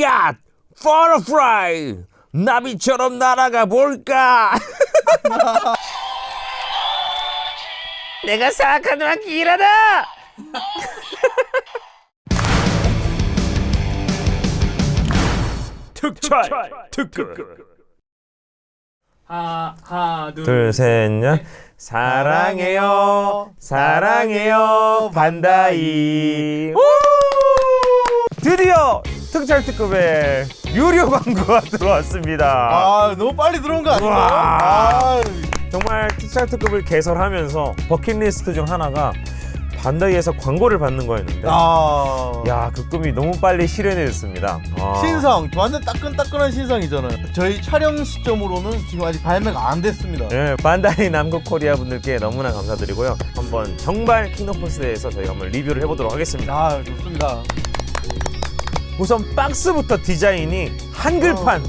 갓! 버터프라이! 나비처럼 날아가 볼까? 내가 생각하는 만큼 일하다! 특촬 특급 하나 하나 둘, 둘, 셋, 넷. 사랑해요, 사랑해요, 반다이. 우! 드디어 특촬 특급의 유료 광고가 들어왔습니다. 아 너무 빨리 들어온 거 아닌가요? 우와. 아, 정말 특촬 특급을 개설하면서 버킷리스트 중 하나가 반다이에서 광고를 받는 거였는데, 아. 야, 그 꿈이 너무 빨리 실현해졌습니다. 아. 신상 완전 따끈따끈한 신상이잖아요. 저희 촬영 시점으로는 지금 아직 발매가 안 됐습니다. 네, 반다이 남국 코리아 분들께 너무나 감사드리고요. 한번 정발 킹덤 포스에서 저희가 한번 리뷰를 해보도록 하겠습니다. 아 좋습니다. 우선 박스부터 디자인이 한글판.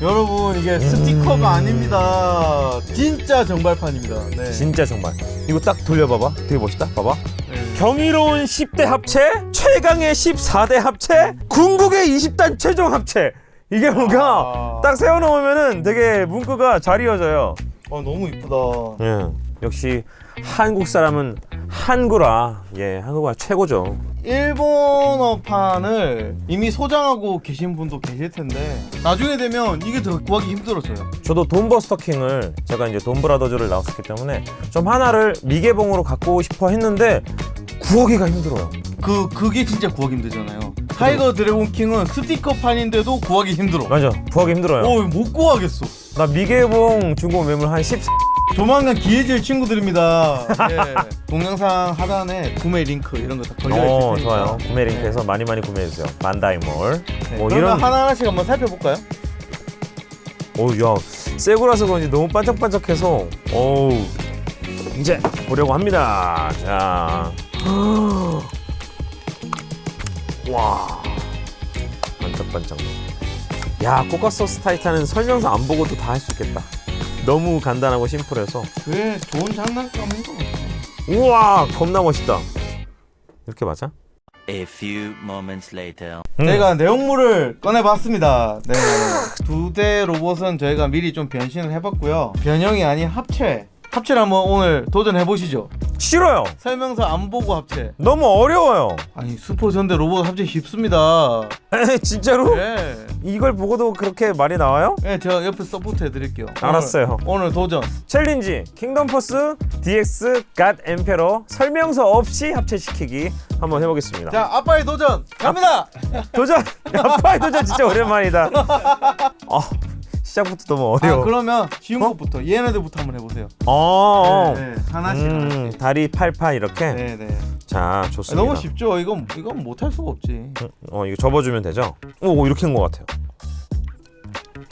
여러분 이게 스티커가 아닙니다. 진짜 정발판입니다. 네. 진짜 정말. 이거 딱 돌려봐봐. 되게 멋있다. 봐봐. 네. 경이로운 10대 합체, 최강의 14대 합체, 궁극의 20단 최종 합체. 이게 뭔가 아. 딱 세워놓으면은 되게 문구가 잘 이어져요. 아 너무 이쁘다. 예. 역시 한국 사람은 한구라. 예, 한국어가 최고죠. 일본어판을 이미 소장하고 계신 분도 계실 텐데 나중에 되면 이게 더 구하기 힘들어져요. 저도 돈버스터킹을 제가 이제 돈브라더즈를 나왔었기 때문에 좀 하나를 미개봉으로 갖고 싶어 했는데 구하기가 힘들어요. 그 그게 진짜 구하기 힘들잖아요. 타이거 드래곤 킹은 스티커판인데도 구하기 힘들어. 맞아, 구하기 힘들어요. 어, 못 구하겠어. 나 미개봉 중고 매물 한 10. 조만간 기회질 친구들입니다. 예. 동영상 하단에 구매 링크 이런 거 다 걸려 있을 어, 테니까. 좋아요. 구매 링크에서 많이 많이 구매해 주세요. 만다이몰. 네. 뭐 그러면 이런. 하나 하나씩 한번 살펴볼까요? 오, 야, 새 거라서 그런지 너무 반짝반짝해서. 어우, 이제 보려고 합니다. 자, 와, 반짝반짝. 야, 코카소스 타이탄은 설명서 안 보고도 다 할 수 있겠다. 너무 간단하고 심플해서. 그게 좋은 장난감인 거 같아요. 우와, 겁나 멋있다. 이렇게 맞아? A few moments later. 음. 저희가 내용물을 꺼내봤습니다. 네. 두 대 로봇은 저희가 미리 좀 변신을 해봤고요. 변형이 아닌 합체. 합체를 한번 오늘 도전해 보시죠. 싫어요. 설명서 안 보고 합체. 너무 어려워요. 아니 슈퍼 전대 로봇 합체 쉽습니다. 진짜로? 네. 이걸 보고도 그렇게 말이 나와요? 네, 제가 옆에 서포트 해드릴게요. 알았어요. 오늘, 오늘 도전. 챌린지 킹덤 포스 DX 갓 엠페러 설명서 없이 합체시키기 한번 해보겠습니다. 자, 아빠의 도전 갑니다. 도전! 아빠의 도전 진짜 오랜만이다. 아 시작부터 너무 아, 어려워. 그러면 쉬운 어? 것부터 얘네들부터 한번 해보세요. 어, 네, 네. 하나씩. 음, 하나씩. 다리 팔팔 이렇게. 네, 네. 자 아, 좋습니다. 너무 쉽죠. 이건 이건 못할 수가 없지. 어 이거 접어주면 되죠? 오 이렇게 한것 같아요.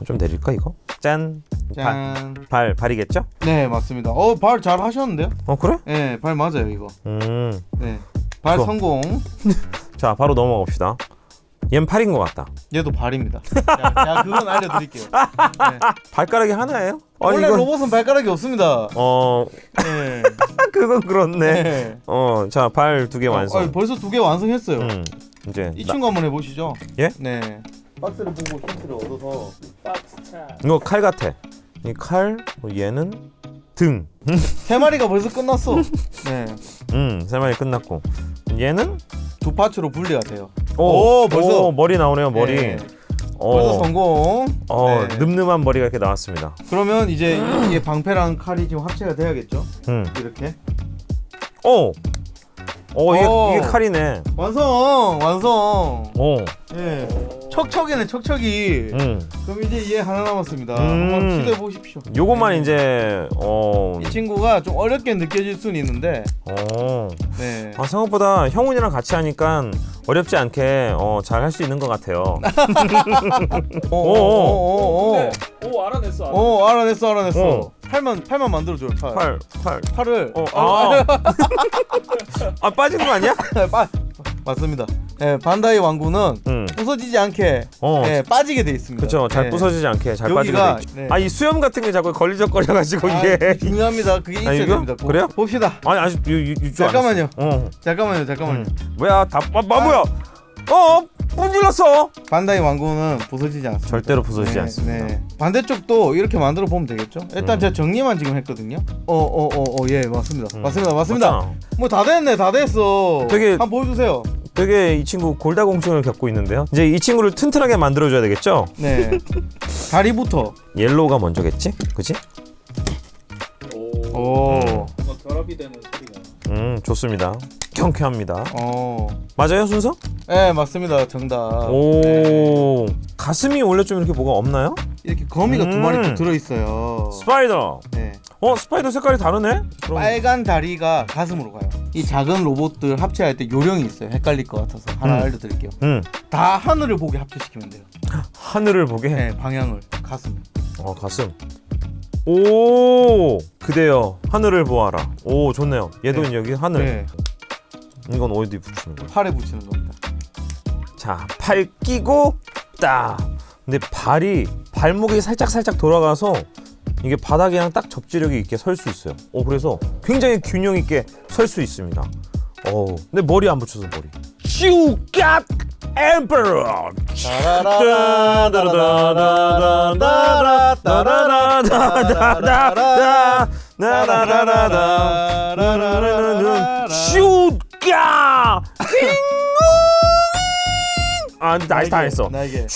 좀 내릴까 이거? 짠. 발, 짠. 발 발이겠죠? 네, 맞습니다. 어, 발 잘 하셨는데요? 어 그래? 네, 발 맞아요, 이거. 음. 네. 발 좋아. 성공. 자 바로 넘어가 봅시다. 얜 팔인 것 같다. 얘도 발입니다. 자, 제가 그건 알려드릴게요. 네. 발가락이 하나예요? 아 원래 이건 로봇은 발가락이 없습니다. 어 네. 그건 그렇네. 네. 어, 자, 발두개 완성. 어, 벌써 두 개 완성했어요. 음, 이제 이 나- 친구 한번 해보시죠. 예? 네. 박스를 보고 힌트를 얻어서 박스 차 이거 칼 같아. 이 칼, 어, 얘는 등. 세 마리가 벌써 끝났어. 네. 음, 세 마리 끝났고. 얘는 두 파츠로 분리가 돼요. 오, 오, 벌써. 오, 머리 나오네요, 머리. 네. 어, 벌써 성공. 어, 네. 늠름한 머리가 이렇게 나왔습니다. 그러면 이제 이게 방패랑 칼이 지금 합체가 돼야겠죠? 음, 이렇게. 오, 어, 이게 오. 이게 칼이네. 완성! 완성! 오, 예. 척척이네, 척척이. 음, 그럼 이제 얘 하나 남았습니다. 음. 한번 시도해 보십시오. 요것만 이제 어, 이 친구가 좀 어렵게 느껴질 수는 있는데, 어, 네. 아, 생각보다 형훈이랑 같이 하니까 어렵지 않게 어, 잘 할 수 있는 것 같아요. 오, 오, 오, 오, 네. 오 알아냈어 알아냈어. 오, 알아냈어, 알아냈어. 오. 팔만, 팔만 만들어줘요, 팔. 팔, 팔. 팔을. 어, 아. 아, 빠진 거 아니야? 빠, 맞습니다. 예, 반다이 왕구는 응. 부서지지 않게 어. 예, 빠지게 돼 있습니다. 그쵸. 잘 예. 부서지지 않게 잘 빠지게 여기가, 돼 있죠. 네. 아, 이 수염 같은 게 자꾸 걸리적거려 가지고 아, 이게. 중요합니다. 그게 있어야 이거? 됩니다. 보- 그래요? 봅시다. 아니, 아직 유, 유, 유주 잠깐만요. 안 했어. 어. 잠깐만요, 잠깐만요. 음. 뭐야, 다, 아, 마, 뭐야? 어? 문질렀어. 반다이 왕구는 부서지지 않습니다. 절대로 부서지지 네, 않습니다. 네. 반대쪽도 이렇게 만들어 보면 되겠죠. 일단 음. 제가 정리만 지금 했거든요. 어 어 어 어 예 맞습니다. 음. 맞습니다. 맞습니다. 맞잖아. 뭐 다 됐네 다 됐어. 되게- 한번 보여주세요. 되게 이 친구 골다공증을 겪고 있는데요. 이제 이 친구를 튼튼하게 만들어줘야 되겠죠. 네. 다리부터. 옐로우가 먼저겠지, 그지? 오. 오. 음. 뭔가 결합이 되는 소리가. 음, 좋습니다. 경쾌합니다. 어. 맞아요, 순서? 네 맞습니다. 정답. 오, 네. 가슴이 원래 좀 이렇게 뭐가 없나요? 이렇게 거미가 두 음. 마리 또 들어 있어요. 스파이더. 네. 어, 스파이더 색깔이 다르네? 그럼 빨간 다리가 가슴으로 가요. 이 작은 로봇들 합체할 때 요령이 있어요. 헷갈릴 것 같아서 하나 음. 알려드릴게요. 음, 다 하늘을 보게 합체시키면 돼요. 하늘을 보게. 네, 방향을 가슴. 어, 가슴. 오, 그대여 하늘을 보아라. 오, 좋네요. 얘도 네. 여기 하늘. 네, 이건 어디 붙이는 거야? 팔에 붙이는 겁니다. 자, 팔 끼고 딱. 근데 발이 발목이 살짝 살짝 돌아가서 이게 바닥이랑 딱 접지력이 있게 설 수 있어요. 어, 그래서 굉장히 균형 있게 설 수 있습니다. 어, 근데 머리 안 붙여서 머리. You got emperor. 슈가 아 근데 나이스 다 했어 날개.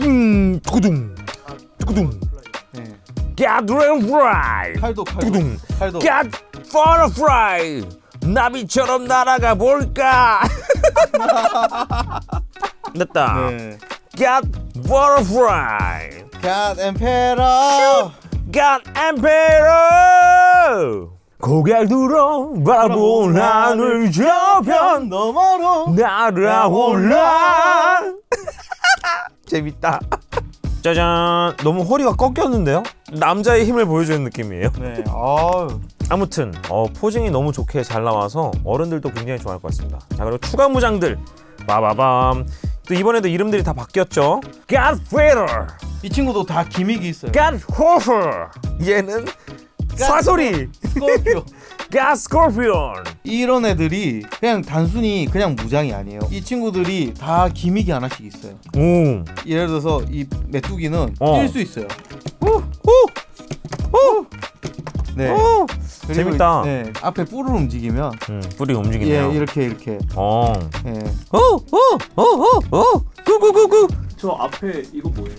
음 두구둥 두구둥 네. get ready fly 칼도 칼도. 두구둥 칼도. for fly 나비처럼 날아가 볼까 됐다 네. fly 갓 엠페러. God Emperor 고개 들어 바라본 하늘 저편 너머로. 날아올라. 재밌다. 짜잔. 너무 허리가 꺾였는데요? 남자의 힘을 보여주는 느낌이에요. 네. 아유. 아무튼 어, 포징이 너무 좋게 잘 나와서 어른들도 굉장히 좋아할 것 같습니다. 자 그리고 추가 무장들. 빠바밤. 또 이번에도 이름들이 다 바뀌었죠? God Vader 이 친구도 다 기믹이 있어요. God Hofer 얘는 사소리. God Scorpion 이런 애들이 그냥 단순히 그냥 무장이 아니에요. 이 친구들이 다 기믹이 하나씩 있어요. 오 예를 들어서 이 메뚜기는 어. 뛸 수 있어요. 네. 오! 그리고 재밌다. 이- 네. 앞에 뿔을 움직이면 음, 뿌리 움직이네요 예 이렇게 이렇게. 어. 예. 오, 오, 오, 오, 오, 구구구구. 저 앞에 이거 뭐예요?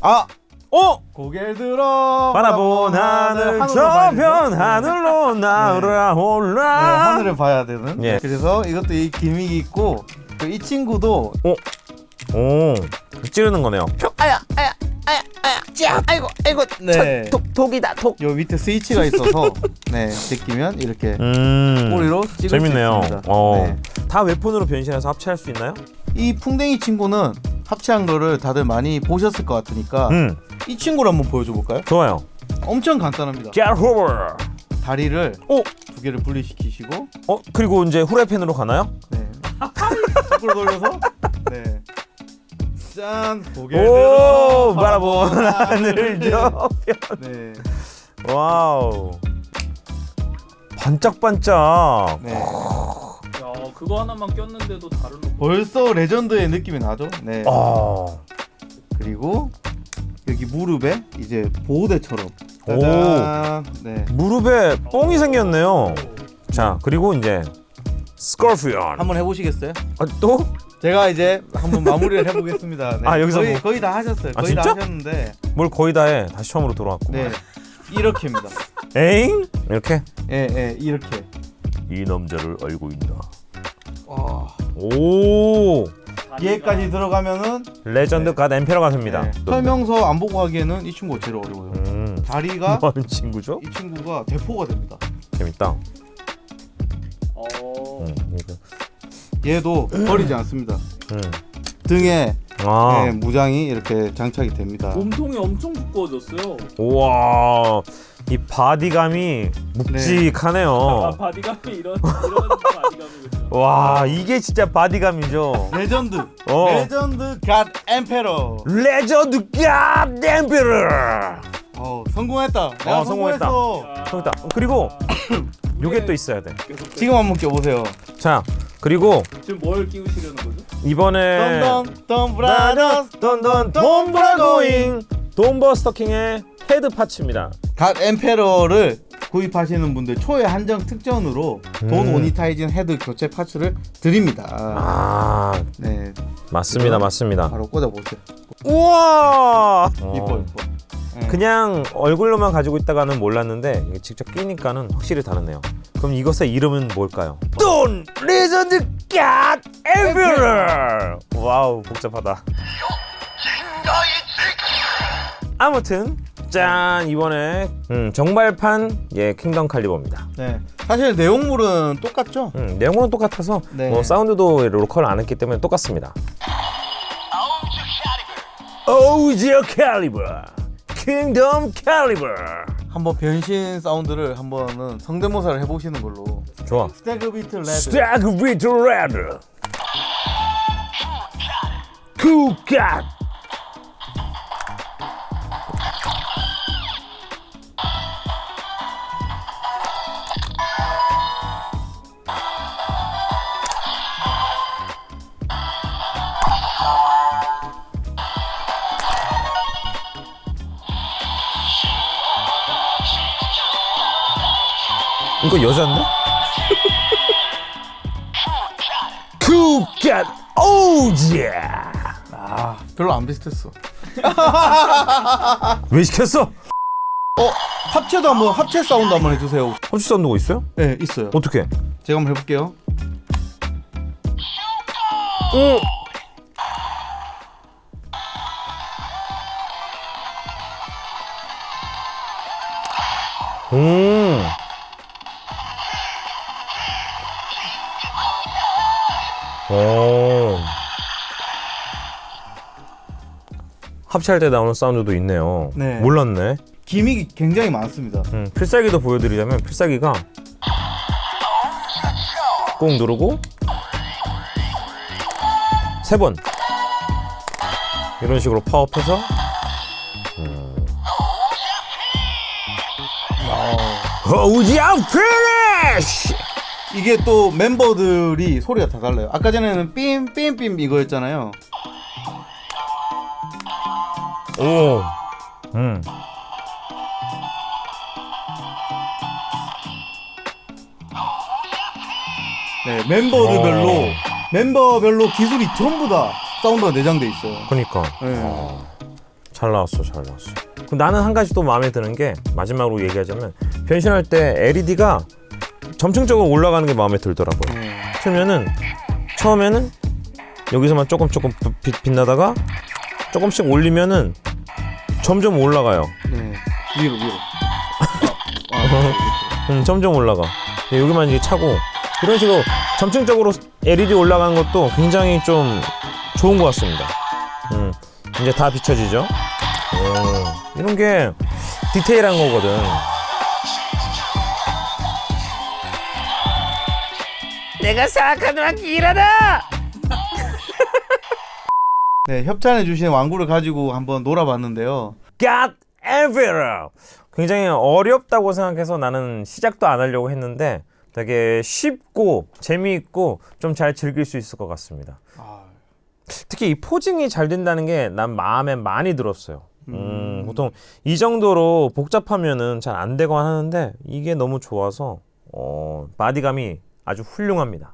아 어, 고개를 들어 바라본 하늘 저편 하늘로 날아 올라. 네, 하늘을 봐야 되는. 예. 그래서 이것도 이 기믹이 있고 그이 친구도 오, 찌르는 거네요. 아야, 아야, 아야, 아야, 짜, 아이고, 아이고, 네. 독, 독이다, 독. 요 밑에 스위치가 있어서 네 제끼면 이렇게 음, 꼬리로 찍을 재밌네요. 수 있습니다. 어, 네. 다 웨폰으로 변신해서 합체할 수 있나요? 이 풍뎅이 친구는 합체한 거를 다들 많이 보셨을 것 같으니까 음, 이 친구를 한번 보여줘 볼까요? 좋아요. 엄청 간단합니다. Get over. 다리를 오, 두 개를 분리시키시고 어, 그리고 이제 후라이팬으로 가나요? 네. 거꾸로 돌려서 네. 짠 고개 오, 들어 바라본 하늘 저편. 네. 와우. 반짝반짝. 네. 야 그거 하나만 꼈는데도 다른 로봇. 벌써 레전드의 느낌이 나죠? 네. 아. 그리고 여기 무릎에 이제 보호대처럼 오. 짜잔. 네. 무릎에 뽕이 생겼네요. 자, 그리고 이제 스corpion. 한번 해보시겠어요? 아, 또? 제가 이제 한번 마무리를 해보겠습니다. 네. 아, 여기서 거의, 뭐- 거의 다 하셨어요. 아, 거의 다 진짜? 하셨는데 뭘 거의 다 해. 다시 처음으로 돌아왔고. 네 이렇게입니다. 에잉? 이렇게? 예, 예, 이렇게. 이 남자를 알고 있나. 와. 오. 얘까지 들어가면은 레전드 네. 갓 엠페러가 됩니다. 네. 설명서 안 보고 하기에는 이 친구가 제일 어려워요. 음. 다리가 뭐 하는 친구죠? 이 친구가 대포가 됩니다. 재밌다. 어. 음, 이거. 얘도 버리지 않습니다. 음. 등에 아. 네, 무장이 이렇게 장착이 됩니다. 몸통이 엄청 두꺼워졌어요. 우와. 이 바디감이 묵직하네요. 아 바디감이 이런 이런 바디감이군요. 와, 이게 진짜 바디감이죠. 레전드. 어. 레전드 갓 엠페러. 레전드 갓 엠페러. 어, 성공했다. 내가 어, 성공했다. 성공했어. 저기다. 그리고 요게 또 있어야 돼. 지금 한번 껴보세요. 자, 그리고 지금 뭘 끼우시려는 거죠? 이번에 덤덤 덤 브라더스 던던 돈브라고잉 돈버스터킹의 헤드 파츠입니다. 각 엠페러를 구입하시는 분들 초에 한정 특전으로 돈 음. 오니타이징 헤드 교체 파츠를 드립니다. 아 네, 맞습니다 맞습니다. 바로 꽂아보세요. 우와 이뻐 이뻐. 네. 그냥 얼굴로만 가지고 있다가는 몰랐는데 이게 직접 끼니까는 확실히 다르네요. 그럼 이것의 이름은 뭘까요? 돈 레전드 갓 에브러 와우 복잡하다. 아무튼 짠 이번에 음, 정발판 예 킹덤 칼리버입니다. 네. 사실 내용물은 똑같죠? 음, 내용은 똑같아서 네. 뭐 사운드도 로컬 안 했기 때문에 똑같습니다. 오지어 칼리버 킹덤 칼리버 한번 변신 사운드를 한번은 성대모사를 해보시는 걸로. 좋아. 스태그 비트 레드. 스타그 비트 레드 쿠갓 이거 여잔데? 쿠갓 오지야 아 별로 안 비슷했어. 왜 시켰어? 어 합체도 한번 합체 사운드 한번 해주세요. 허추 사운드 가 있어요? 네 있어요. 어떻게? 제가 한번 해볼게요. 응. 음. 오. 합체할 때 나오는 사운드도 있네요. 네. 몰랐네. 기믹이 굉장히 많습니다. 음, 필살기도 보여드리자면 필살기가 꾹 누르고 세 번 이런 식으로 파업해서 호지아 피니쉬 이게 또 멤버들이 소리가 다 달라요. 아까 전에는 삠삠삠 이거였잖아요. 오, 음, 네, 멤버들별로 어. 멤버별로 기술이 전부 다 사운드가 내장돼 있어요. 그니까 네. 잘 나왔어, 잘 나왔어. 그럼 나는 한 가지 또 마음에 드는 게 마지막으로 얘기하자면 변신할 때 LED가 점층적으로 올라가는 게 마음에 들더라고요. 네. 틀면은 처음에는 여기서만 조금 조금 빛- 빛, 빛나다가 조금씩 올리면은 점점 올라가요. 네. 위로 위로. 아, 아, 음, 점점 올라가. 근데 여기만 이제 차고 이런 식으로 점층적으로 LED 올라가는 것도 굉장히 좀 좋은 것 같습니다. 음, 이제 다 비춰지죠. 오, 이런 게 디테일한 거거든. 내가 생각하는 한 길하다. 네, 협찬해 주신 왕구를 가지고 한번 놀아봤는데요. God everywhere. 굉장히 어렵다고 생각해서 나는 시작도 안 하려고 했는데 되게 쉽고 재미있고 좀 잘 즐길 수 있을 것 같습니다. 아, 특히 이 포징이 잘 된다는 게 난 마음에 많이 들었어요. 음, 보통 이 정도로 복잡하면은 잘 안 되곤 하는데 이게 너무 좋아서 어, 바디감이 아주 훌륭합니다.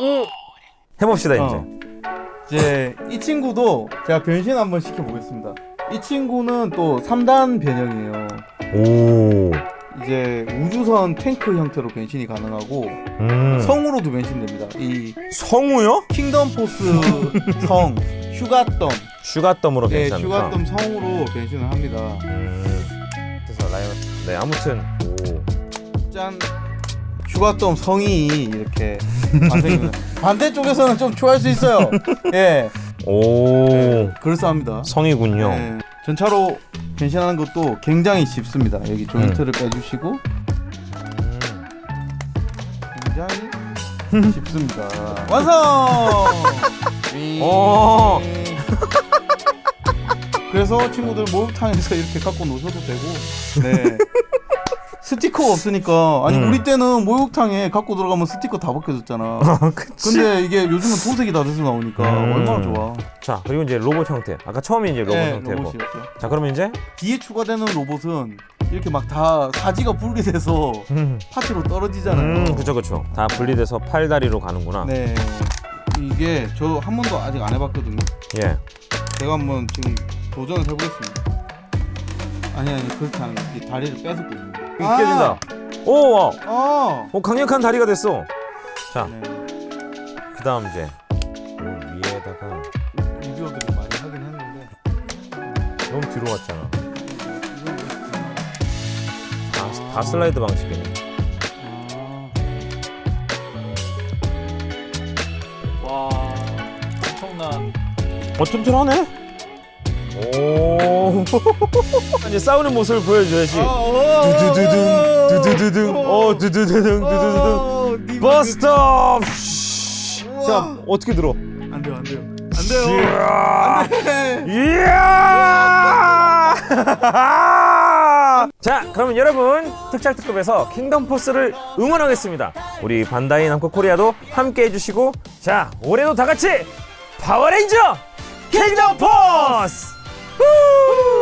음. 해봅시다 이제. 어. 이제 이 친구도 제가 변신 한번 시켜보겠습니다. 이 친구는 또 3단 변형이에요. 오. 이제 우주선 탱크 형태로 변신이 가능하고 음. 성으로도 변신됩니다. 이 성우요? 킹덤 포스 성 휴가덤 슈가덤으로 예, 괜찮다. 휴가덤 성으로 변신을 합니다. 음. 그래서 라이언. 네 아무튼 오. 짠 휴가덤 성이 이렇게. 반대쪽에서는 좀 추할 수 있어요. 예, 오. 그럴싸합니다. 성이군요. 네, 전차로 변신하는 것도 굉장히 쉽습니다. 여기 조인트를 빼주시고 굉장히 쉽습니다. 완성! 오. 그래서 친구들 목욕탕에서 이렇게 갖고 노셔도 되고, 네. 스티커가 없으니까 아니 음. 우리 때는 목욕탕에 갖고 들어가면 스티커 다 벗겨졌잖아. 그치. 근데 이게 요즘은 도색이 다 돼서 나오니까 음. 얼마나 좋아. 자 그리고 이제 로봇 형태. 아까 처음에 이제 로봇 네, 형태고. 로봇이었죠. 자 그러면 이제 뒤에 추가되는 로봇은 이렇게 막 다 사지가 분리돼서 음, 파츠로 떨어지잖아요. 음 그쵸 그쵸. 다 분리돼서 팔다리로 가는구나. 네. 이게 저 한 번도 아직 안 해봤거든요. 예. 제가 한번 지금 도전을 해보겠습니다. 아니 아니 거야. 이 다리를 뺏었거든요. 깨진다. 오 와. 아. 오 강력한 다리가 됐어. 자 네. 그다음 이제 요 위에다가 리뷰어들이 많이 하긴 했는데 너무 뒤로 갔잖아. 이건 다, 다 슬라이드 방식이네. 아. 와 엄청난 어 튼튼하네. 오. 이제 싸우는 모습을 보여줘야지. 두두두둥 두두두둥 어 두두두둥 두두두둥 버스터. 자 어떻게 들어? 안 돼요 안 돼요 안 돼요 이야. 네. 이야! 자, 그러면 여러분 특촬 특급에서 킹덤 포스를 응원하겠습니다. 우리 반다이 남코 코리아도 함께 해주시고, 자, 올해도 다 같이 파워레인저 킹덤 포스! 후!